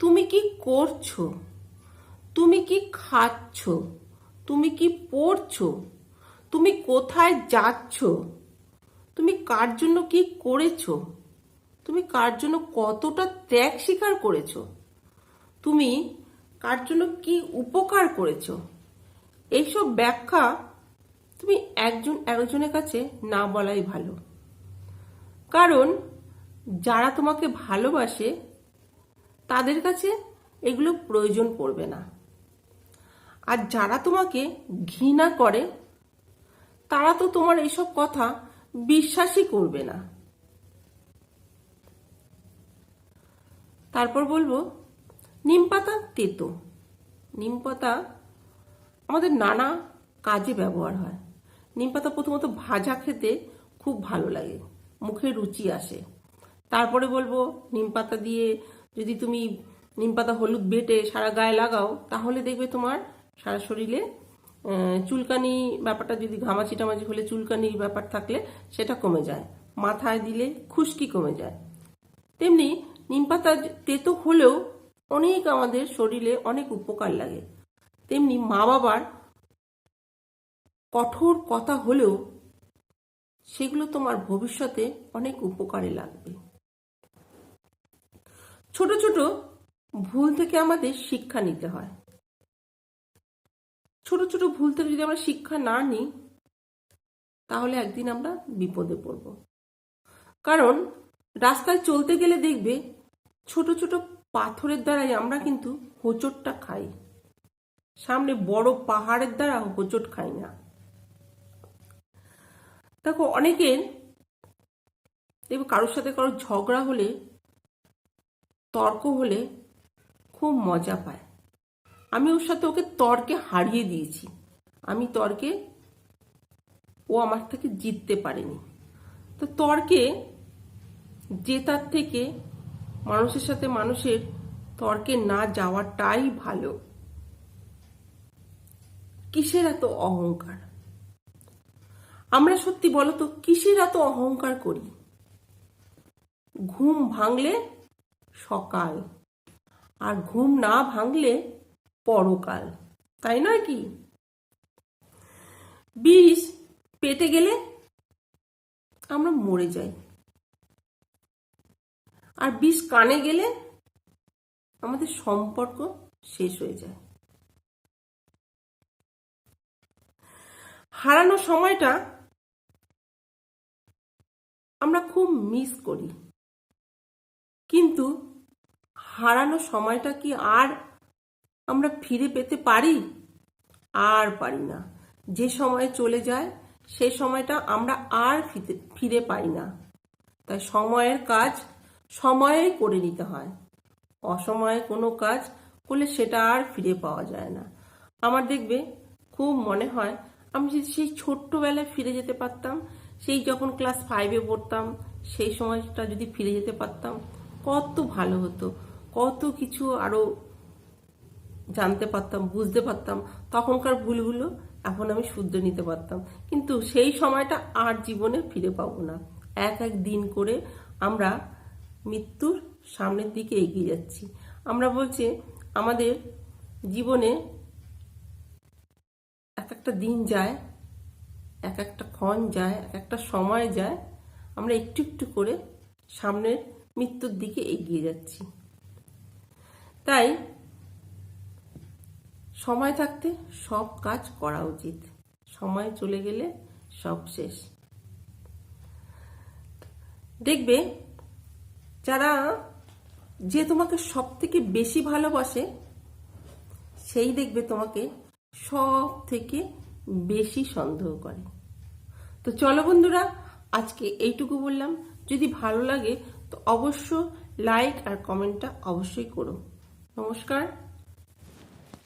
তুমি কি করছ? তুমি কি খাচ্ছ? তুমি কি পড়ছো? তুমি কোথায় যাচ্ছ? তুমি কার জন্য কি করেছ? তুমি কার জন্য কতটা ত্যাগ স্বীকার করেছ? তুমি কার জন্য কি উপকার করেছ? এইসব ব্যাখ্যা তুমি একজন একজনের কাছে না বলাই ভালো। কারণ যারা তোমাকে ভালোবাসে তাদের কাছে এগুলো প্রয়োজন পড়বে না। আর যারা তোমাকে ঘৃণা করে, তারা তো তোমার এইসব কথা বিশ্বাসই করবে না। তারপর বলব নিম পাতা তেতো। নিম পাতা আমাদের নানা কাজে ব্যবহার হয়। নিম পাতা প্রথমত ভাজা খেতে খুব ভালো লাগে, মুখে রুচি আসে। তারপরে বলব নিম পাতা দিয়ে যদি তুমি নিম পাতা, হলুদ বেটে সারা গায়ে লাগাও, তাহলে দেখবে তোমার সারা শরীরে চুলকানি ব্যাপারটা যদি ঘামাচি টামাচি হলে চুলকানির ব্যাপার থাকলে সেটা কমে যায়। মাথায় দিলে খুশকি কমে যায়। তেমনি নিম পাতা তেতো হলেও অনেক আমাদের শরীরে অনেক উপকার লাগে। তেমনি মা বাবার কঠোর কথা হলেও সেগুলো তোমার ভবিষ্যতে অনেক উপকারে লাগবে। ছোট ছোট ভুল থেকে আমাদের শিক্ষা নিতে হয়। ছোট ছোট ভুল থেকে যদি আমরা শিক্ষা না নিই, তাহলে একদিন আমরা বিপদে পড়ব। কারণ রাস্তায় চলতে গেলে দেখবে ছোট ছোট পাথরের দ্বারাই আমরা কিন্তু হোঁচটটা খাই। সামনে বড় পাহাড়ের দ্বারা হোঁচট খাই না। দেখো, অনেকের দেখবে কারোর সাথে কারোর ঝগড়া হলে তর্ক হলে খুব মজা পায়। আমি ওর সাথে ওকে তর্কে হারিয়ে দিয়েছি। আমি তর্কে ও আমার থেকে জিততে পারেনি। তো তর্কে জেতার থেকে মানুষের সাথে মানুষের তর্কে না যাওয়াটাই ভালো। কিসের এত অহংকার? আমরা সত্যি বলতো, কিসের এত অহংকার করি? ঘুম ভাঙলে সকাল। আর ঘুম না ভাঙলে পরকাল। তাই নয় কি? বিষ পেটে গেলে আমরা মরে যাই। আর বিষ কানে গেলে আমাদের সম্পর্ক শেষ হয়ে যায়। হারানো সময়টা আমরা খুব মিস করি। কিন্তু হারানো সময়টা কি আর আমরা ফিরে পেতে পারি? আর পারি না। যে সময় চলে যায়, সে সময়টা আমরা আর ফিরে পাই না। তাই সময়ের কাজ সময়েই করে নিতে হয়। অসময়ে কোনো কাজ করলে সেটা আর ফিরে পাওয়া যায় না। আমার দেখবে, খুব মনে হয়, আমি যদি সেই ছোট্টবেলায় ফিরে যেতে পারতাম, সেই যখন ক্লাস ফাইভে পড়তাম, সেই সময়টা যদি ফিরে যেতে পারতাম, কত ভালো হতো। কত কিছু আরও জানতে পারতাম, বুঝতে পারতাম। তখনকার ভুলগুলো এখন আমি শুদ্ধ নিতে পারতাম। কিন্তু সেই সময়টা আর জীবনে ফিরে পাবো না। এক এক দিন করে আমরা মৃত্যুর সামনের দিকে এগিয়ে যাচ্ছি। আমরা বলছি, আমাদের জীবনে এক একটা দিন যায়, এক একটা ক্ষণ যায়, এক একটা সময় যায়। আমরা একটু একটু করে সামনের মৃত্যুর দিকে এগিয়ে যাচ্ছি। তাই সময় থাকতে সব কাজ করা উচিত। সময় চলে গেলে সব শেষ। দেখবে যারা যে তোমাকে সব থেকে বেশি ভালোবাসে, সেই দেখবে তোমাকে সব থেকে বেশি সন্দেহ করে। তো চলো বন্ধুরা, আজকে এইটুকু বললাম। যদি ভালো লাগে, তো অবশ্য লাইক আর কমেন্টটা অবশ্যই করো। নমস্কার।